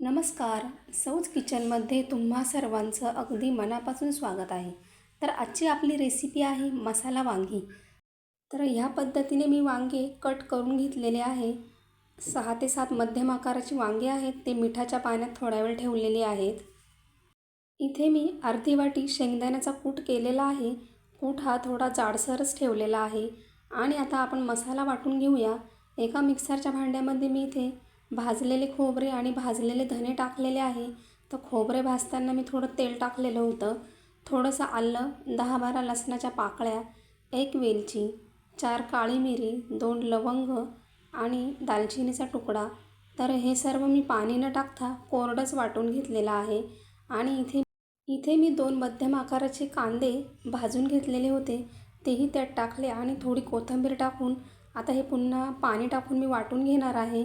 नमस्कार. सौज किचनमध्ये तुम्हा सर्वांचं अगदी मनापासून स्वागत आहे. तर आजची आपली रेसिपी आहे मसाला वांगी. तर ह्या पद्धतीने मी वांगे कट करून घेतलेले आहे. सहा ते सात मध्यम आकाराची वांगे आहेत. ते मिठाच्या पाण्यात थोडा वेळ ठेवलेले आहेत. इथे मी अर्धी वाटी शेंगदाण्याचा कूट केलेला आहे. कूट हा थोडा जाडसरच ठेवलेला आहे. आणि आता आपण मसाला वाटून घेऊया. एका मिक्सरच्या भांड्यामध्ये मी इथे भाजलेले खोबरे आणि भाजलेले धने टाकलेले आहे. तर खोबरे भाजताना मी थोडं तेल टाकलेलं होतं. थोडंसं आलं दहा बारा लसणाच्या पाकळ्या एक वेलची चार काळी मिरी दोन लवंग आणि दालचिनीचा तुकडा. तर हे सर्व मी पाणी न टाकता कोरडंच वाटून घेतलेलं आहे. आणि इथे इथे मी दोन मध्यम आकाराचे कांदे भाजून घेतलेले होते. तेही त्यात टाकले आणि थोडी कोथिंबीर टाकून आता हे पुन्हा पाणी टाकून मी वाटून घेणार आहे.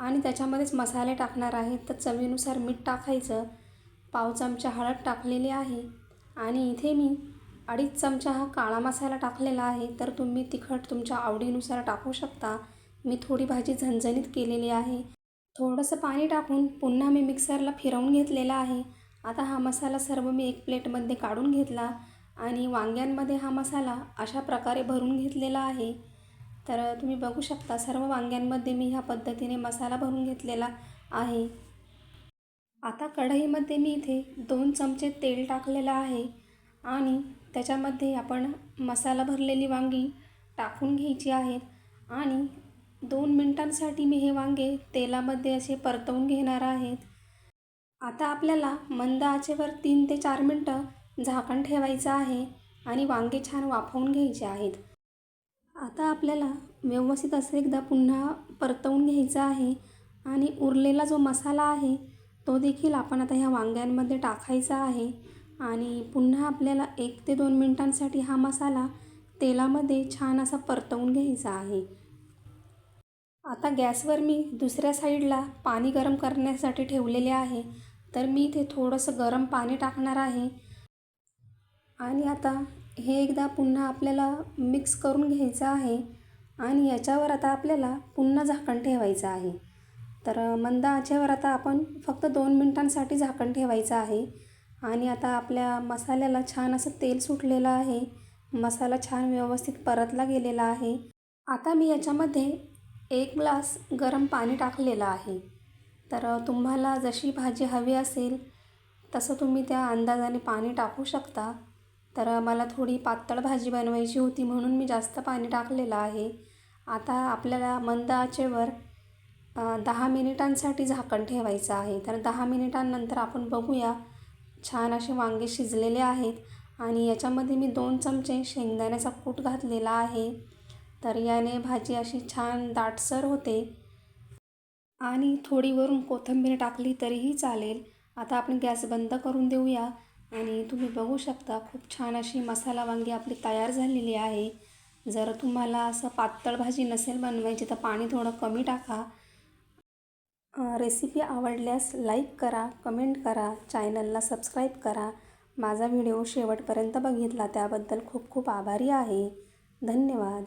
आणि त्याच्यामध्येच मसाले टाकणार आहे. तर चवीनुसार मीठ टाकायचं. पाव चमचा हळद टाकलेली आहे. आणि इथे मी अडीच चमचा हा काळा मसाला टाकलेला आहे. तर तुम्ही तिखट तुमच्या आवडीनुसार टाकू शकता. मी थोडी भाजी झणझणीत केलेली आहे. थोडंसं पाणी टाकून पुन्हा मी मिक्सरला फिरवून घेतलेला आहे. आता हा मसाला सर्व मी एक प्लेटमध्ये काढून घेतला. आणि वांग्यांमध्ये हा मसाला अशा प्रकारे भरून घेतलेला आहे. तर तुम्ही बघू शकता सर्व वांग्यांमध्ये मी ह्या पद्धतीने मसाला भरून घेतलेला आहे. आता कढईमध्ये मी इथे दोन चमचे तेल टाकलेलं आहे आणि त्याच्यामध्ये आपण मसाला भरलेली वांगी टाकून घ्यायची आहेत आणि दोन मिनटांसाठी मी हे वांगे तेलामध्ये असे परतवून घेणार आहेत आता आपल्याला मंद आचेवर तीन ते चार मिनटं झाकण ठेवायचं आहे आणि वांगे छान वाफवून घ्यायचे आहेत. आता आपल्याला व्यवस्थित असं एकदा पुन्हा परतवून घ्यायचं आहे आणि उरलेला जो मसाला आहे तो देखील आपण आता ह्या वांग्यांमध्ये टाकायचा आहे. आणि पुन्हा आपल्याला एक ते दोन मिनटांसाठी हा मसाला तेलामध्ये छान असा परतवून घ्यायचा आहे. आता गॅसवर मी दुसऱ्या साईडला पाणी गरम करण्यासाठी ठेवलेले आहे. तर मी इथे थोडंसं गरम पाणी टाकणार आहे. आणि आता हे एकदा पुन्हा आपल्याला मिक्स करून घ्यायचं आहे आणि याच्यावर आता आपल्याला पुन्हा झाकण ठेवायचं आहे. तर मंद आचेवर आता आपण फक्त दोन मिनटांसाठी झाकण ठेवायचं आहे. आणि आता आपल्या मसाल्याला छान असं तेल सुटलेलं आहे. मसाला छान व्यवस्थित परतला गेलेला आहे. आता मी याच्यामध्ये एक ग्लास गरम पाणी टाकलेलं आहे. तर तुम्हाला जशी भाजी हवी असेल तसं तुम्ही त्या अंदाजाने पाणी टाकू शकता. तर मला थोडी पातळ भाजी बनवायची होती म्हणून मी जास्त पाणी टाकलेलं आहे. आता आपल्याला मंद आचेवर दहा मिनिटांसाठी झाकण ठेवायचं आहे. तर दहा मिनिटांनंतर आपण बघूया छान असे वांगे शिजलेले आहेत आणि याच्यामध्ये मी दोन चमचे शेंगदाण्याचा कूट घातलेला आहे. तर याने भाजी अशी छान दाटसर होते. आणि थोडी वरून कोथिंबीर टाकली तरीही चालेल. आता आपण गॅस बंद करून देऊया. आणि तुम्ही बघू शकता खूप छान अशी मसाला वांगी आपली तयार झालेली आहे. जर तुम्हाला असं पातळ भाजी नसेल बनवायची तर पाणी थोडं कमी टाका. रेसिपी आवडल्यास लाईक करा कमेंट करा चॅनलला सबस्क्राईब करा. माझा व्हिडिओ शेवटपर्यंत बघितला त्याबद्दल खूप खूप आभारी आहे. धन्यवाद.